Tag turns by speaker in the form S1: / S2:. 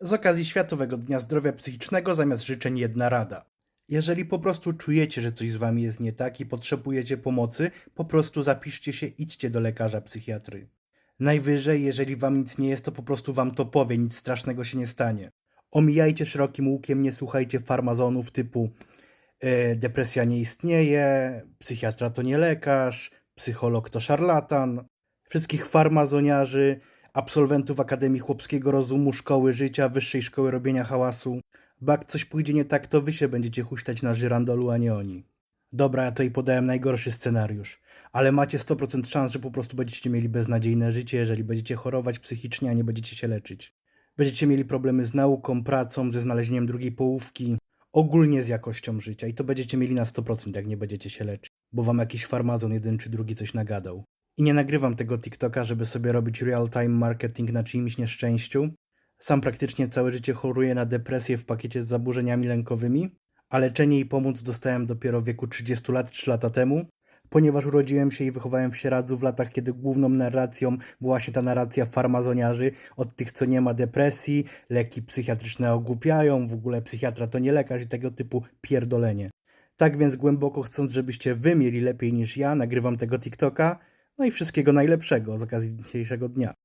S1: Z okazji Światowego Dnia Zdrowia Psychicznego zamiast życzeń jedna rada. Jeżeli po prostu czujecie, że coś z wami jest nie tak i potrzebujecie pomocy, po prostu zapiszcie się, idźcie do lekarza psychiatry. Najwyżej, jeżeli wam nic nie jest, to po prostu wam to powie, nic strasznego się nie stanie. Omijajcie szerokim łukiem, nie słuchajcie farmazonów typu e, depresja nie istnieje, psychiatra to nie lekarz, psycholog to szarlatan, wszystkich farmazoniarzy, absolwentów Akademii Chłopskiego Rozumu, Szkoły Życia, Wyższej Szkoły Robienia Hałasu. Bo jak coś pójdzie nie tak, to wy się będziecie huśtać na żyrandolu, a nie oni. Dobra, ja tutaj podałem najgorszy scenariusz, ale macie 100% szans, że po prostu będziecie mieli beznadziejne życie, jeżeli będziecie chorować psychicznie, a nie będziecie się leczyć. Będziecie mieli problemy z nauką, pracą, ze znalezieniem drugiej połówki, ogólnie z jakością życia i to będziecie mieli na 100%, jak nie będziecie się leczyć, bo wam jakiś farmazon jeden czy drugi coś nagadał. I nie nagrywam tego TikToka, żeby sobie robić real-time marketing na czyimś nieszczęściu. Sam praktycznie całe życie choruję na depresję w pakiecie z zaburzeniami lękowymi, a leczenie i pomoc dostałem dopiero w wieku 30 lat 3 lata temu, ponieważ urodziłem się i wychowałem w Sieradzu w latach, kiedy główną narracją była się ta narracja farmazoniarzy od tych, co nie ma depresji, leki psychiatryczne ogłupiają, w ogóle psychiatra to nie lekarz i tego typu pierdolenie. Tak więc głęboko chcąc, żebyście wy mieli lepiej niż ja, nagrywam tego TikToka, no i wszystkiego najlepszego z okazji dzisiejszego dnia.